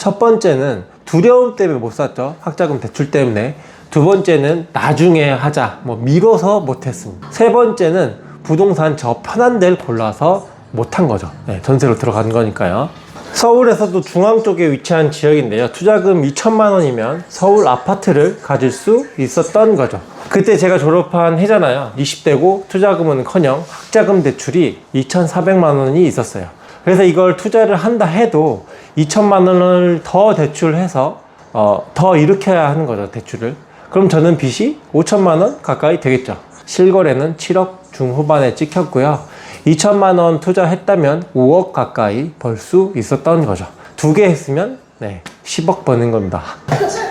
첫 번째는 두려움 때문에 못 샀죠. 학자금 대출 때문에. 두 번째는 나중에 하자. 뭐 미뤄서 못 했습니다. 세 번째는 부동산 저 편한 데를 골라서 못 한 거죠. 네, 전세로 들어간 거니까요. 서울에서도 중앙 쪽에 위치한 지역인데요. 투자금 2천만 원이면 서울 아파트를 가질 수 있었던 거죠. 그때 제가 졸업한 해잖아요. 20대고 투자금은 커녕 학자금 대출이 2,400만 원이 있었어요. 그래서 이걸 투자를 한다 해도 2천만 원을 더 대출해서 어, 더 일으켜야 하는 거죠, 대출을. 그럼 저는 빚이 5천만 원 가까이 되겠죠. 실거래는 7억 중후반에 찍혔고요. 2천만 원 투자했다면 5억 가까이 벌 수 있었던 거죠. 두 개 했으면 네, 10억 버는 겁니다.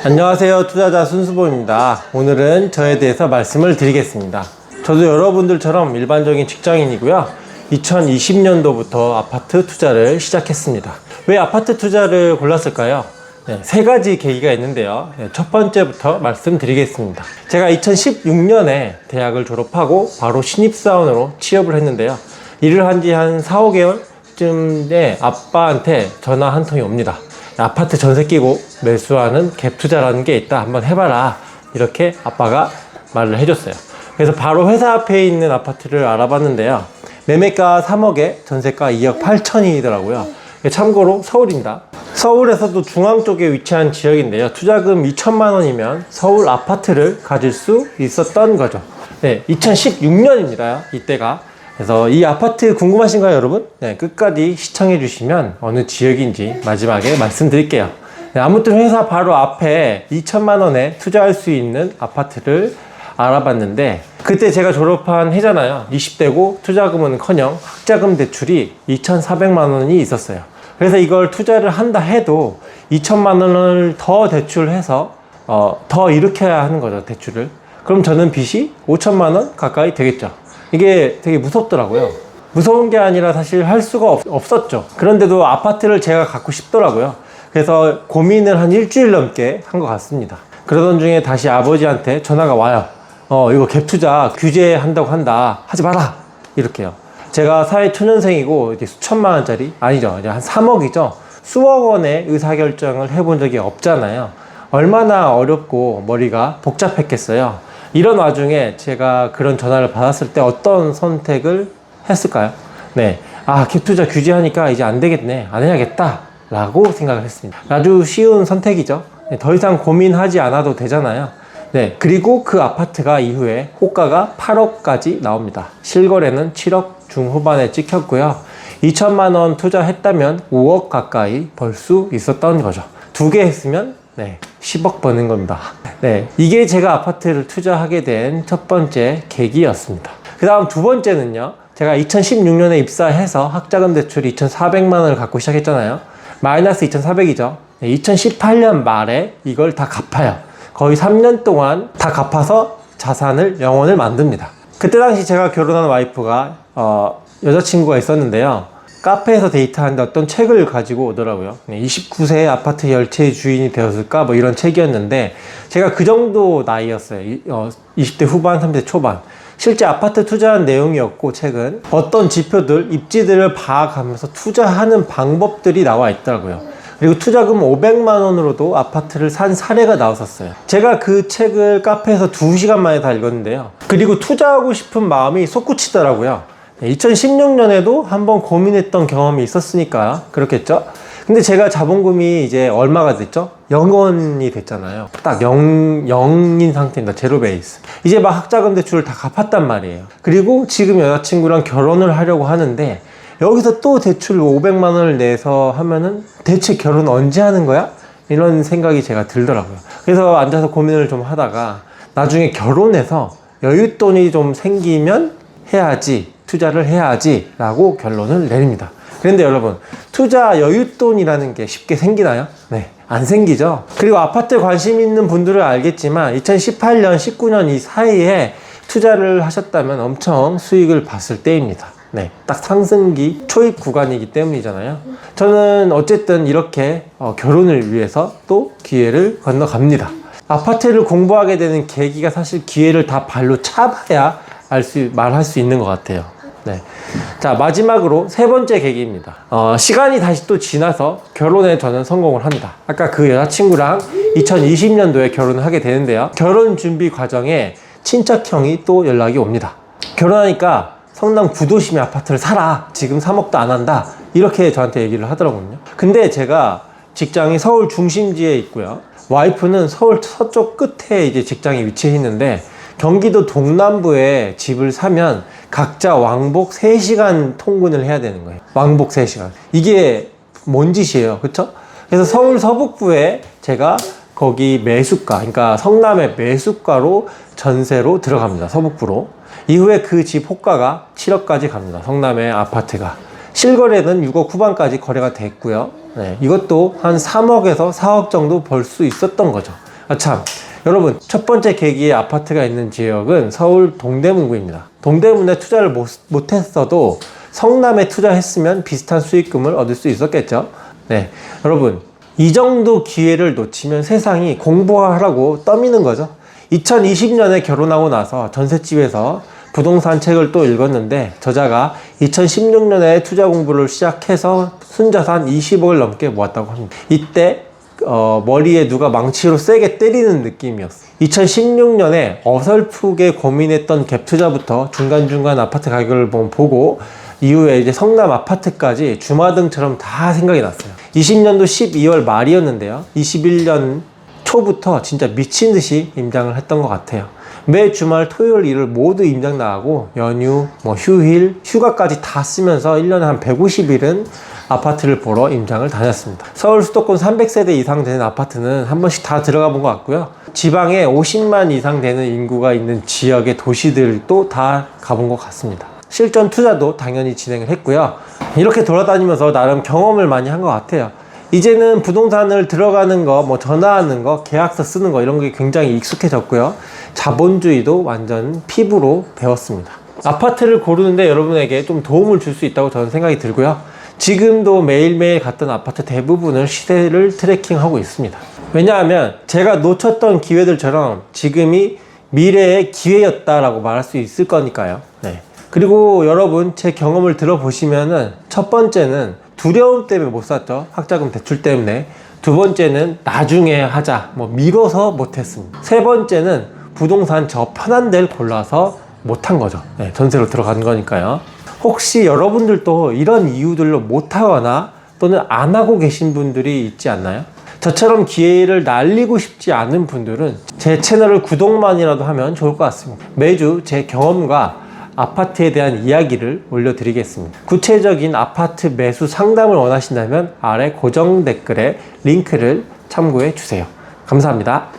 안녕하세요. 투자자 순수보입니다. 오늘은 저에 대해서 말씀을 드리겠습니다. 저도 여러분들처럼 일반적인 직장인이고요. 2020년도부터 아파트 투자를 시작했습니다. 왜 아파트 투자를 골랐을까요? 네, 세 가지 계기가 있는데요. 네, 첫 번째부터 말씀드리겠습니다. 제가 2016년에 대학을 졸업하고 바로 신입사원으로 취업을 했는데요. 일을 한 지한 4, 5개월쯤에 아빠한테 전화 한 통이 옵니다. 아파트 전세 끼고 매수하는 갭 투자라는 게 있다. 한번 해봐라. 이렇게 아빠가 말을 해줬어요. 그래서 바로 회사 앞에 있는 아파트를 알아봤는데요. 매매가 3억에 전세가 2억 8천이더라고요. 참고로 서울입니다. 서울에서도 중앙 쪽에 위치한 지역인데요. 투자금 2천만 원이면 서울 아파트를 가질 수 있었던 거죠. 네, 2016년입니다. 이때가. 그래서 이 아파트 궁금하신가요, 여러분? 네, 끝까지 시청해 주시면 어느 지역인지 마지막에 말씀드릴게요. 네, 아무튼 회사 바로 앞에 2천만 원에 투자할 수 있는 아파트를 알아봤는데 그때 제가 졸업한 해잖아요. 20대고 투자금은 커녕 학자금 대출이 2,400만 원이 있었어요. 그래서 이걸 투자를 한다 해도 2천만 원을 더 대출해서 어, 더 일으켜야 하는 거죠, 대출을. 그럼 저는 빚이 5천만 원 가까이 되겠죠. 이게 되게 무섭더라고요. 무서운 게 아니라 사실 할 수가 없, 없었죠. 그런데도 아파트를 제가 갖고 싶더라고요. 그래서 고민을 한 일주일 넘게 한 것 같습니다. 그러던 중에 다시 아버지한테 전화가 와요. 어, 이거 갭 투자 규제한다고 한다. 하지 마라. 이렇게요. 제가 사회 초년생이고 이제 수천만 원짜리 아니죠. 이제 한 3억이죠. 수억 원의 의사결정을 해본 적이 없잖아요. 얼마나 어렵고 머리가 복잡했겠어요. 이런 와중에 제가 그런 전화를 받았을 때 어떤 선택을 했을까요? 네. 아, 갭 투자 규제하니까 이제 안 되겠네. 안 해야겠다. 라고 생각을 했습니다. 아주 쉬운 선택이죠. 네, 더 이상 고민하지 않아도 되잖아요. 네. 그리고 그 아파트가 이후에 호가가 8억까지 나옵니다. 실거래는 7억 중후반에 찍혔고요. 2천만 원 투자했다면 5억 가까이 벌 수 있었던 거죠. 두 개 했으면 네, 10억 버는 겁니다. 네, 이게 제가 아파트를 투자하게 된 첫 번째 계기였습니다. 그 다음 두 번째는요. 제가 2016년에 입사해서 학자금 대출 2,400만 원을 갖고 시작했잖아요. 마이너스 2,400이죠. 2018년 말에 이걸 다 갚아요. 거의 3년 동안 다 갚아서 자산을 영원을 만듭니다. 그때 당시 제가 결혼한 와이프가 어, 여자친구가 있었는데요. 카페에서 데이트하는데 어떤 책을 가지고 오더라고요. 29세 아파트 열채 주인이 되었을까? 뭐 이런 책이었는데 제가 그 정도 나이였어요. 이- 어, 20대 후반, 30대 초반. 실제 아파트 투자한 내용이었고 책은 어떤 지표들, 입지들을 파악하면서 투자하는 방법들이 나와 있더라고요. 그리고 투자금 500만 원으로도 아파트를 산 사례가 나왔었어요. 제가 그 책을 카페에서 2시간 만에 다 읽었는데요. 그리고 투자하고 싶은 마음이 솟구치더라고요. 2016년에도 한번 고민했던 경험이 있었으니까 그렇겠죠? 근데 제가 자본금이 이제 얼마가 됐죠? 0원이 됐잖아요. 딱 0, 0인 상태입니다. 제로 베이스. 이제 막 학자금 대출을 다 갚았단 말이에요. 그리고 지금 여자친구랑 결혼을 하려고 하는데 여기서 또 대출 500만 원을 내서 하면은 대체 결혼 언제 하는 거야? 이런 생각이 제가 들더라고요. 그래서 앉아서 고민을 좀 하다가 나중에 결혼해서 여윳돈이 좀 생기면 해야지, 투자를 해야지 라고 결론을 내립니다. 그런데 여러분, 투자 여윳돈이라는 게 쉽게 생기나요? 네. 안 생기죠? 그리고 아파트에 관심 있는 분들은 알겠지만 2018년, 19년 이 사이에 투자를 하셨다면 엄청 수익을 봤을 때입니다. 네, 딱 상승기 초입 구간이기 때문이잖아요. 저는 어쨌든 이렇게 어, 결혼을 위해서 또 기회를 건너갑니다. 아파트를 공부하게 되는 계기가 사실 기회를 다 발로 차봐야 알 수, 말할 수 있는 것 같아요. 네. 자, 마지막으로 세 번째 계기입니다. 어, 시간이 다시 또 지나서 결혼에 저는 성공을 합니다. 아까 그 여자친구랑 2020년도에 결혼을 하게 되는데요. 결혼 준비 과정에 친척형이 또 연락이 옵니다. 결혼하니까 성남 구도심의 아파트를 사라. 지금 3억도 안 한다. 이렇게 저한테 얘기를 하더라고요. 근데 제가 직장이 서울 중심지에 있고요. 와이프는 서울 서쪽 끝에 이제 직장이 위치해 있는데 경기도 동남부에 집을 사면 각자 왕복 3시간 통근을 해야 되는 거예요. 왕복 3시간. 이게 뭔 짓이에요. 그쵸? 그래서 서울 서북부에 제가 거기 매수가, 그러니까 성남의 매수가로 전세로 들어갑니다. 서북부로. 이후에 그 집 호가가 7억까지 갑니다. 성남의 아파트가. 실거래는 6억 후반까지 거래가 됐고요. 네, 이것도 한 3억에서 4억 정도 벌 수 있었던 거죠. 아, 참. 여러분, 첫 번째 계기에 아파트가 있는 지역은 서울 동대문구입니다. 동대문에 투자를 못, 못 했어도 성남에 투자했으면 비슷한 수익금을 얻을 수 있었겠죠. 네. 여러분, 이 정도 기회를 놓치면 세상이 공부하라고 떠미는 거죠. 2020년에 결혼하고 나서 전셋집에서 부동산 책을 또 읽었는데 저자가 2016년에 투자 공부를 시작해서 순자산 20억을 넘게 모았다고 합니다. 이때 어, 머리에 누가 망치로 세게 때리는 느낌이었어요. 2016년에 어설프게 고민했던 갭 투자부터 중간중간 아파트 가격을 보- 보고 이후에 이제 성남 아파트까지 주마등처럼 다 생각이 났어요. 20년도 12월 말이었는데요. 21년 초부터 진짜 미친 듯이 임장을 했던 것 같아요. 매 주말 토요일 일을 모두 임장 나가고 연휴, 뭐 휴일, 휴가까지 다 쓰면서 1년에 한 150일은 아파트를 보러 임장을 다녔습니다. 서울 수도권 300세대 이상 되는 아파트는 한 번씩 다 들어가 본 것 같고요. 지방에 50만 이상 되는 인구가 있는 지역의 도시들도 다 가본 것 같습니다. 실전 투자도 당연히 진행을 했고요. 이렇게 돌아다니면서 나름 경험을 많이 한 것 같아요. 이제는 부동산을 들어가는 거, 뭐 전화하는 거, 계약서 쓰는 거 이런 게 굉장히 익숙해졌고요. 자본주의도 완전 피부로 배웠습니다. 아파트를 고르는데 여러분에게 좀 도움을 줄 수 있다고 저는 생각이 들고요. 지금도 매일매일 갔던 아파트 대부분을 시세를 트래킹하고 있습니다. 왜냐하면 제가 놓쳤던 기회들처럼 지금이 미래의 기회였다라고 말할 수 있을 거니까요. 네. 그리고 여러분 제 경험을 들어보시면은 첫 번째는 두려움 때문에 못 샀죠. 학자금 대출 때문에. 두 번째는 나중에 하자. 뭐 미뤄서 못 했습니다. 세 번째는 부동산 저 편한 데를 골라서 못 한 거죠. 네, 전세로 들어간 거니까요. 혹시 여러분들도 이런 이유들로 못 하거나 또는 안 하고 계신 분들이 있지 않나요? 저처럼 기회를 날리고 싶지 않은 분들은 제 채널을 구독만이라도 하면 좋을 것 같습니다. 매주 제 경험과 아파트에 대한 이야기를 올려드리겠습니다. 구체적인 아파트 매수 상담을 원하신다면 아래 고정 댓글에 링크를 참고해 주세요. 감사합니다.